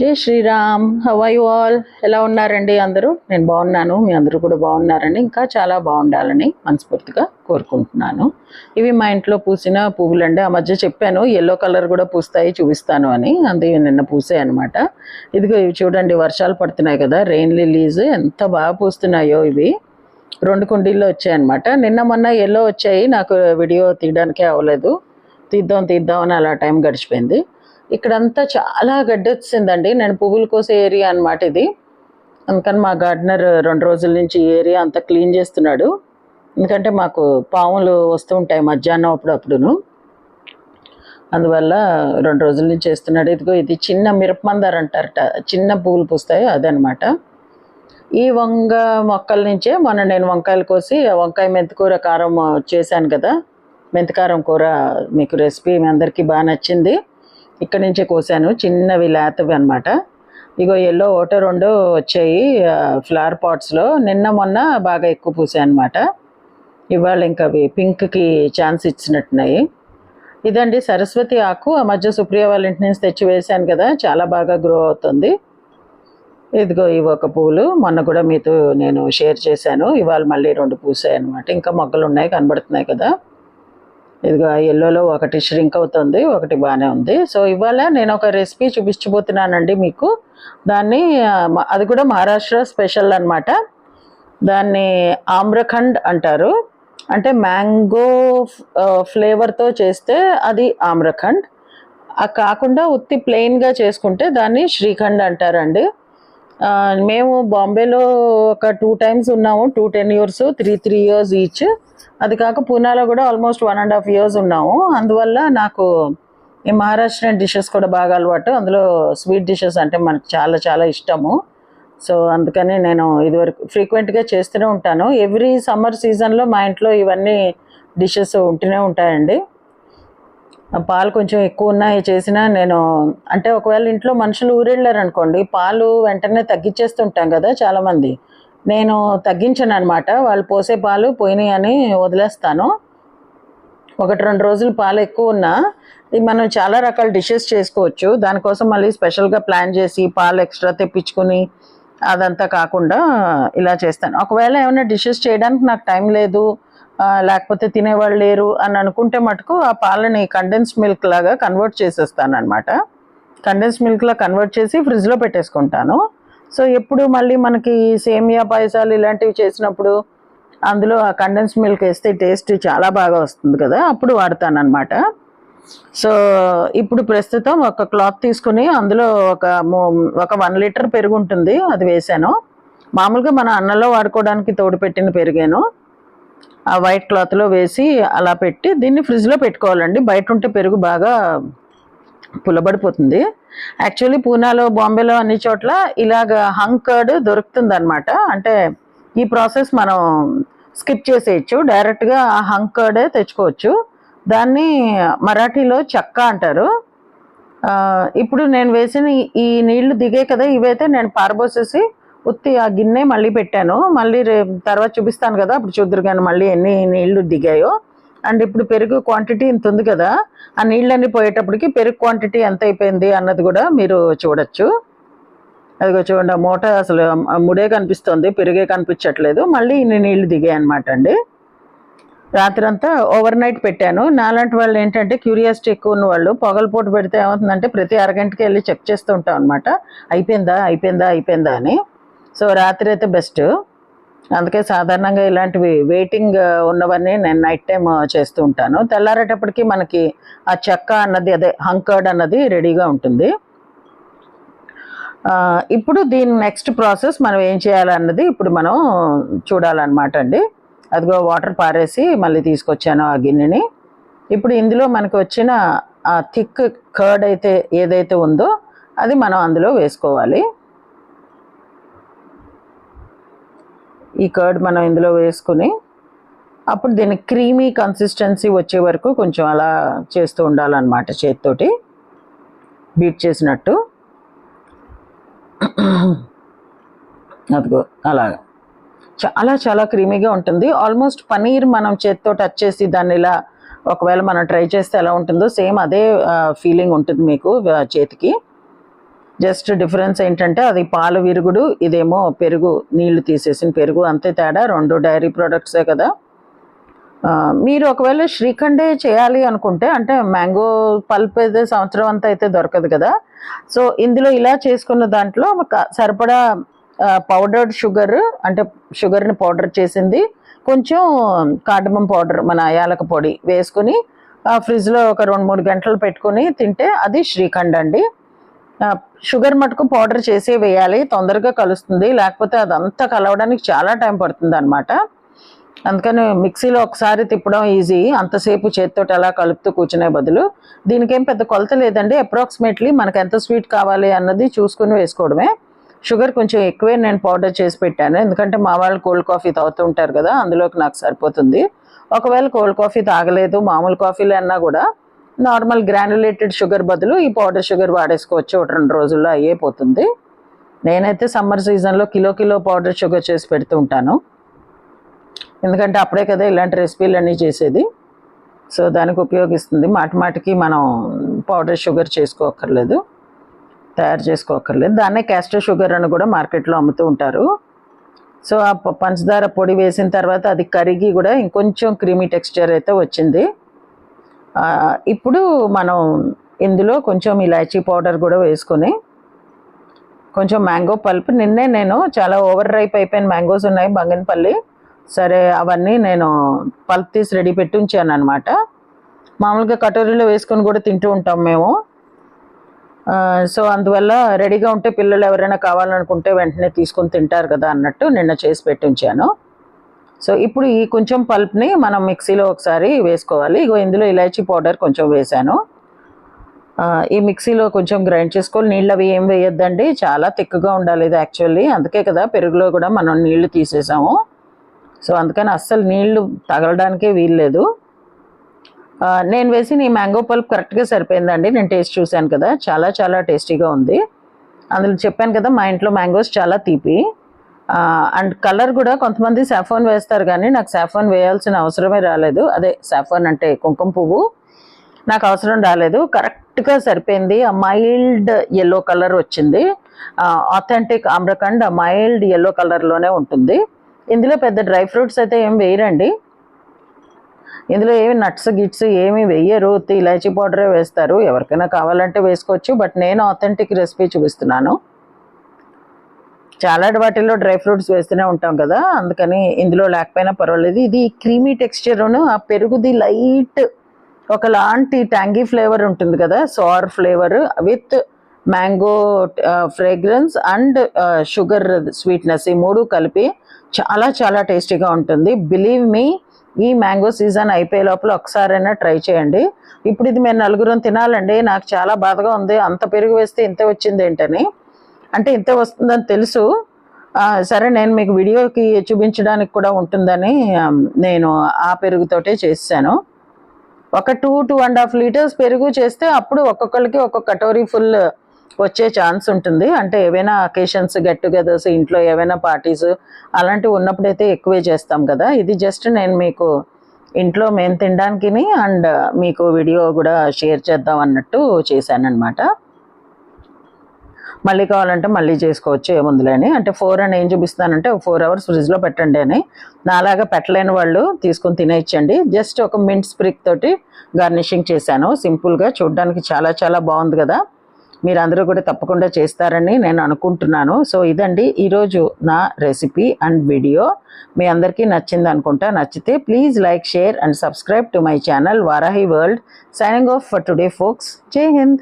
జై శ్రీరామ్. హవై ఆల్ ఎలా ఉన్నారండి అందరూ? నేను బాగున్నాను. మీ అందరూ కూడా బాగున్నారండి ఇంకా చాలా బాగుండాలని మనస్ఫూర్తిగా కోరుకుంటున్నాను. ఇవి మా ఇంట్లో పూసిన పువ్వులండి. ఆ మధ్య చెప్పాను ఎల్లో కలర్ కూడా పూస్తాయి చూపిస్తాను అని. అందుకే నిన్న పూసాయి అనమాట ఇదిగో ఇవి చూడండి వర్షాలు పడుతున్నాయి కదా రెయిన్ లిలీస్ ఎంత బాగా పూస్తున్నాయో ఇవి. రెండు కుండీల్లో వచ్చాయన్నమాట నిన్న మొన్న ఎల్లో వచ్చాయి నాకు వీడియో తీయడానికే అవ్వలేదు. తీద్దాం తీద్దాం అని అలా టైం గడిచిపోయింది. ఇక్కడంతా చాలా గడ్డి వచ్చిందండి. నేను పువ్వులు కోసే ఏరియా అన్నమాట ఇది. అందుకని మా గార్డెనర్ రెండు రోజుల నుంచి ఈ ఏరియా అంతా క్లీన్ చేస్తున్నాడు. ఎందుకంటే మాకు పాములు వస్తూ ఉంటాయి మధ్యాహ్నం అప్పుడప్పుడును. అందువల్ల రెండు రోజుల నుంచి చేస్తున్నాడు ఇదిగో ఇది చిన్న మిరపమందారు అంటారట. చిన్న పువ్వులు పూస్తాయి అదనమాట ఈ వంగ మొక్కల నుంచే మొన్న నేను వంకాయలు కోసి ఆ వంకాయ మెంతికూర కారం చేశాను కదా. మెంతికారం కూర మీకు రెసిపీ మీ అందరికీ బాగా నచ్చింది. ఇక్కడ నుంచే కోసాను. చిన్నవి లేతవి అనమాట ఇగో ఎల్లో ఒకటో రెండు వచ్చాయి ఫ్లవర్ పాట్స్లో నిన్న మొన్న బాగా ఎక్కువ పూసాయి అనమాట ఇవాళ ఇంకా అవి పింక్కి ఛాన్స్ ఇచ్చినట్టున్నాయి. ఇదండి సరస్వతి ఆకు. ఆ మధ్య సుప్రియ వాళ్ళ ఇంటి నుంచి తెచ్చి వేశాను కదా చాలా బాగా గ్రో అవుతుంది. ఇదిగో ఇవి ఒక పువ్వులు మొన్న కూడా మీతో నేను షేర్ చేశాను. ఇవాళ మళ్ళీ రెండు పూసాయి అనమాట ఇంకా మొగ్గలు ఉన్నాయి కనబడుతున్నాయి కదా. ఇదిగో ఎల్లోలో ఒకటి ష్రింక్ అవుతుంది ఒకటి బాగానే ఉంది. సో ఇవాళ నేను ఒక రెసిపీ చూపించబోతున్నానండి మీకు. దాన్ని అది కూడా మహారాష్ట్ర స్పెషల్ అనమాట దాన్ని ఆమ్రఖండ్ అంటారు. అంటే మ్యాంగో ఫ్లేవర్తో చేస్తే అది ఆమ్రఖండ్. ఆ కాకుండా ఉత్తి ప్లెయిన్గా చేసుకుంటే దాన్ని శ్రీఖండ్ అంటారండి. మేము బాంబేలో ఒక టూ టైమ్స్ ఉన్నాము two ten years three three years each. అది కాక పూనాలో కూడా almost one and half years ఉన్నాము. అందువల్ల నాకు ఈ మహారాష్ట్ర డిషెస్ కూడా బాగా అలవాటు. అందులో స్వీట్ డిషెస్ అంటే మనకు చాలా చాలా ఇష్టము. సో అందుకని నేను ఇదివరకు ఫ్రీక్వెంట్గా చేస్తూనే ఉంటాను. ఎవ్రీ సమ్మర్ సీజన్లో మా ఇంట్లో ఇవన్నీ డిషెస్ ఉంటూనే ఉంటాయండి. పాలు కొంచెం ఎక్కువ ఉన్నాయి చేసినా నేను అంటే ఒకవేళ ఇంట్లో మనుషులు ఊరెళ్ళారు అనుకోండి పాలు వెంటనే తగ్గించేస్తుంటాం కదా చాలామంది. నేను తగ్గించాను అనమాట వాళ్ళు పోసే పాలు పోయినాయి అని వదిలేస్తాను. ఒకటి రెండు రోజులు పాలు ఎక్కువ ఉన్నా ఇది మనం చాలా రకాల డిషెస్ చేసుకోవచ్చు. దానికోసం మళ్ళీ స్పెషల్గా ప్లాన్ చేసి పాలు ఎక్స్ట్రా తెప్పించుకుని అదంతా కాకుండా ఇలా చేస్తాను. ఒకవేళ ఏమైనా డిషెస్ చేయడానికి నాకు టైం లేదు లేకపోతే తినేవాళ్ళు లేరు అని అనుకుంటే మటుకు ఆ పాలని కండెన్స్ మిల్క్ లాగా కన్వర్ట్ చేసేస్తాను అనమాట కండెన్స్ మిల్క్లా కన్వర్ట్ చేసి ఫ్రిడ్జ్లో పెట్టేసుకుంటాను. సో ఎప్పుడు మళ్ళీ మనకి సేమియా పాయసాలు ఇలాంటివి చేసినప్పుడు అందులో ఆ కండెన్స్ మిల్క్ వేస్తే టేస్ట్ చాలా బాగా వస్తుంది కదా అప్పుడు వాడతాను అనమాట సో ఇప్పుడు ప్రస్తుతం ఒక క్లాత్ తీసుకుని అందులో ఒక ఒక వన్ లీటర్ పెరుగు ఉంటుంది అది వేసాను. మామూలుగా మన అన్నంలో వాడుకోవడానికి తోడు పెట్టిన పెరిగాను. ఆ వైట్ క్లాత్లో వేసి అలా పెట్టి దీన్ని ఫ్రిడ్జ్లో పెట్టుకోవాలండి. బయట ఉంటే పెరుగు బాగా పులబడిపోతుంది యాక్చువల్లీ పూనాలో బాంబేలో అన్ని చోట్ల ఇలాగ హంకర్డ్ దొరుకుతుంది అనమాట అంటే ఈ ప్రాసెస్ మనం స్కిప్ చేసేయచ్చు. డైరెక్ట్గా ఆ హంగ్ తెచ్చుకోవచ్చు. దాన్ని మరాఠీలో చెక్క అంటారు. ఇప్పుడు నేను వేసిన ఈ- ఈ నీళ్ళు దిగే కదా ఇవైతే నేను పారబోసేసి ఉత్తి ఆ గిన్నె మళ్ళీ పెట్టాను. మళ్ళీ తర్వాత చూపిస్తాను కదా అప్పుడు చూద్దరు కానీ మళ్ళీ ఎన్ని నీళ్ళు దిగాయో. అండ్ ఇప్పుడు పెరుగు క్వాంటిటీ ఇంత ఉంది కదా ఆ నీళ్ళన్నీ పోయేటప్పటికి పెరుగు క్వాంటిటీ ఎంత అయిపోయింది అన్నది కూడా మీరు చూడొచ్చు. అదిగో చూడండి ఆ మూట అసలు ముడే కనిపిస్తుంది పెరుగే కనిపించట్లేదు. మళ్ళీ ఇన్ని నీళ్ళు దిగాయి అనమాట అండి. రాత్రంతా ఓవర్ నైట్ పెట్టాను. నాలాంటి వాళ్ళు ఏంటంటే క్యూరియాసిటీ ఎక్కువ ఉన్న వాళ్ళు పొగలపోటు పెడితే ఏమవుతుందంటే ప్రతి అరగంటకి వెళ్ళి చెక్ చేస్తూ ఉంటాం అనమాట అయిపోయిందా అయిపోయిందా అయిపోయిందా అని. సో రాత్రి అయితే బెస్ట్ అందుకే సాధారణంగా ఇలాంటివి వెయిటింగ్ uh, ఉన్నవన్నీ నేను నైట్ టైం uh, చేస్తూ ఉంటాను. తెల్లారేటప్పటికి మనకి ఆ చెక్క అన్నది అదే హంకర్డ్ అన్నది రెడీగా ఉంటుంది. ఇప్పుడు దీని నెక్స్ట్ ప్రాసెస్ మనం ఏం చేయాలన్నది ఇప్పుడు మనం చూడాలన్నమాట అండి. అదిగో వాటర్ పారేసి మళ్ళీ తీసుకొచ్చాను ఆ గిన్నెని. ఇప్పుడు ఇందులో మనకు వచ్చిన ఆ థిక్ కర్డ్ అయితే ఏదైతే ఉందో అది మనం అందులో వేసుకోవాలి. ఈ కర్డ్ మనం ఇందులో వేసుకుని అప్పుడు దీని క్రీమీ కన్సిస్టెన్సీ వచ్చే వరకు కొంచెం అలా చేస్తూ ఉండాలన్నమాట చేతితోటి. బీట్ చేసినట్టు. అదిగో అలాగా. చాలా చాలా క్రీమీగా ఉంటుంది. ఆల్మోస్ట్ పనీర్ మనం చేత్తో టచ్ చేసి దాన్ని ఇలా ఒకవేళ మనం ట్రై చేస్తే ఎలా ఉంటుందో సేమ్ అదే ఫీలింగ్ ఉంటుంది మీకు చేతికి. జస్ట్ డిఫరెన్స్ ఏంటంటే అది పాలు విరుగుడు ఇదేమో పెరుగు నీళ్ళు తీసేసిన పెరుగు అంతే తేడా. రెండు డైరీ ప్రొడక్ట్సే కదా. మీరు ఒకవేళ శ్రీఖండే చేయాలి అనుకుంటే అంటే మ్యాంగో పల్ప్ అయితే సంవత్సరం అంతా అయితే దొరకదు కదా. సో ఇందులో ఇలా చేసుకున్న దాంట్లో ఒక సరిపడా పౌడర్డ్ షుగర్ అంటే షుగర్ని పౌడర్ చేసింది. కొంచెం కార్డమం పౌడర్ మన యాలక పొడి వేసుకుని ఆ, ఫ్రిడ్జ్లో ఒక రెండు మూడు గంటలు పెట్టుకుని తింటే అది శ్రీఖండ్ అండి. షుగర్ మటుకు పౌడర్ చేసి వేయాలి తొందరగా కలుస్తుంది లేకపోతే అదంతా కలవడానికి చాలా టైం పడుతుంది అనమాట అందుకని మిక్సీలో ఒకసారి తిప్పడం ఈజీ అంతసేపు చేతితో అలా కలుపుతూ కూర్చునే బదులు. దీనికేం పెద్ద కొలత లేదండి అప్రాక్సిమేట్లీ మనకు ఎంత స్వీట్ కావాలి అన్నది చూసుకుని వేసుకోవడమే. షుగర్ కొంచెం ఎక్కువే నేను పౌడర్ చేసి పెట్టాను ఎందుకంటే మా వాళ్ళు కోల్డ్ కాఫీ తాగుతూ ఉంటారు కదా అందులోకి నాకు సరిపోతుంది. ఒకవేళ కోల్డ్ కాఫీ తాగలేదు మామూలు కాఫీలు అన్నా కూడా నార్మల్ గ్రాన్యులేటెడ్ షుగర్ బదులు ఈ పౌడర్ షుగర్ వాడేసుకోవచ్చు. ఒకటి రెండు రోజుల్లో అయ్యేపోతుంది నేనైతే సమ్మర్ సీజన్లో కిలో కిలో పౌడర్ షుగర్ చేసి పెడుతూ ఉంటాను. ఎందుకంటే అప్పుడే కదా ఇలాంటి రెసిపీలు అన్నీ చేసేది. సో దానికి ఉపయోగిస్తుంది. మాటి మాటికి మనం పౌడర్ షుగర్ చేసుకోక్కర్లేదు. తయారు చేసుకోక్కర్లేదు. దాన్నే క్యాస్టర్ షుగర్ అని కూడా మార్కెట్లో అమ్ముతూ ఉంటారు. సో ఆ పంచదార పొడి వేసిన తర్వాత అది కరిగి కూడా ఇంకొంచెం క్రీమీ టెక్స్చర్ అయితే వచ్చింది. ఇప్పుడు మనం ఇందులో కొంచెం ఇలాచీ పౌడర్ కూడా వేసుకొని కొంచెం మ్యాంగో పల్ప్. నిన్నే నేను చాలా ఓవర్ రైప్ అయిపోయిన మ్యాంగోస్ ఉన్నాయి బంగన్పల్లి. సరే అవన్నీ నేను పల్ప్ తీసి రెడీ పెట్టి ఉంచాను అనమాట మామూలుగా కటోరీలో వేసుకొని కూడా తింటూ ఉంటాం మేము. సో అందువల్ల రెడీగా ఉంటే పిల్లలు ఎవరైనా కావాలనుకుంటే వెంటనే తీసుకొని తింటారు కదా అన్నట్టు నిన్న చేసి పెట్టి ఉంచాను. సో ఇప్పుడు ఈ కొంచెం పల్ప్ని మనం మిక్సీలో ఒకసారి వేసుకోవాలి. ఇగో ఇందులో ఇలాచీ పౌడర్ కొంచెం వేసాను ఈ మిక్సీలో కొంచెం గ్రైండ్ చేసుకోవాలి. నీళ్ళు అవి ఏం వేయొద్దండి. చాలా తిక్కుగా ఉండాలి ఇది యాక్చువల్లీ. అందుకే కదా పెరుగులో కూడా మనం నీళ్ళు తీసేసాము. సో అందుకని అస్సలు నీళ్ళు తగలడానికే వీల్లేదు. నేను వేసిన ఈ మ్యాంగో పల్ప్ కరెక్ట్గా సరిపోయిందండి. నేను టేస్ట్ చూశాను కదా. చాలా చాలా టేస్టీగా ఉంది. అందులో చెప్పాను కదా మా ఇంట్లో మ్యాంగోస్ చాలా తీపి. అండ్ కలర్ కూడా కొంతమంది సాఫోన్ వేస్తారు కానీ నాకు సాఫోన్ వేయాల్సిన అవసరమే రాలేదు. అదే సాఫోన్ అంటే కుంకుమ పువ్వు. నాకు అవసరం రాలేదు. కరెక్ట్గా సరిపోయింది. ఆ మైల్డ్ ఎల్లో కలర్ వచ్చింది. ఆథెంటిక్ ఆమ్రకండ్ ఆ మైల్డ్ ఎల్లో కలర్లోనే ఉంటుంది. ఇందులో పెద్ద డ్రై ఫ్రూట్స్ అయితే ఏం వేయరండి. ఇందులో ఏమి నట్స్ గిట్స్ ఏమి వేయరు. ఇలాచీ పౌడరే వేస్తారు. ఎవరికైనా కావాలంటే వేసుకోవచ్చు. బట్ నేను ఆథెంటిక్ రెసిపీ చూపిస్తున్నాను. చాలా వాటిల్లో డ్రై ఫ్రూట్స్ వేస్తూనే ఉంటాం కదా అందుకని ఇందులో లేకపోయినా పర్వాలేదు. ఇది క్రీమీ టెక్స్చర్ను ఆ పెరుగుది లైట్ ఒకలాంటి ట్యాంగీ ఫ్లేవర్ ఉంటుంది కదా sir flavour with mango fragrance and sugar sweetness ఈ మూడు కలిపి చాలా చాలా టేస్టీగా ఉంటుంది. బిలీవ్ మీ ఈ మ్యాంగో సీజన్ అయిపోయే లోపల ఒకసారైనా ట్రై చేయండి. ఇప్పుడు ఇది మేము నలుగురం తినాలండి నాకు చాలా బాధగా ఉంది అంత పెరుగు వేస్తే ఇంత వచ్చింది ఏంటని. అంటే ఇంత వస్తుందని తెలుసు. సరే నేను మీకు వీడియోకి చూపించడానికి కూడా ఉంటుందని నేను ఆ పెరుగుతోటే చేశాను. ఒక two two and half litres పెరుగు చేస్తే అప్పుడు ఒక్కొక్కరికి ఒక్కొక్క కటోరీ ఫుల్ వచ్చే ఛాన్స్ ఉంటుంది. అంటే ఏవైనా అకేషన్స్ గెట్ టుగెదర్స్ ఇంట్లో ఏవైనా పార్టీస్ అలాంటివి ఉన్నప్పుడైతే ఎక్కువే చేస్తాం కదా. ఇది జస్ట్ నేను మీకు ఇంట్లో మేము తినడానికి అండ్ మీకు వీడియో కూడా షేర్ చేద్దాం అన్నట్టు చేశానన్నమాట. మళ్ళీ కావాలంటే మళ్ళీ చేసుకోవచ్చు ఏముందిలేని అంటే ఫోర్ అని ఏం చూపిస్తానంటే ఒక ఫోర్ అవర్స్ ఫ్రిడ్జ్లో పెట్టండి అని. నాలాగా పెట్టలేని వాళ్ళు తీసుకొని తినేయచ్చండి. జస్ట్ ఒక మింట్ స్ప్రిక్ తోటి గార్నిషింగ్ చేశాను. సింపుల్గా చూడడానికి చాలా చాలా బాగుంది కదా. మీరు అందరూ కూడా తప్పకుండా చేస్తారని నేను అనుకుంటున్నాను. సో ఇదండి ఈరోజు నా రెసిపీ అండ్ వీడియో మీ అందరికీ నచ్చింది అనుకుంటా నచ్చితే please like share and subscribe to my channel Varahi world signing off for today folks జై హింద్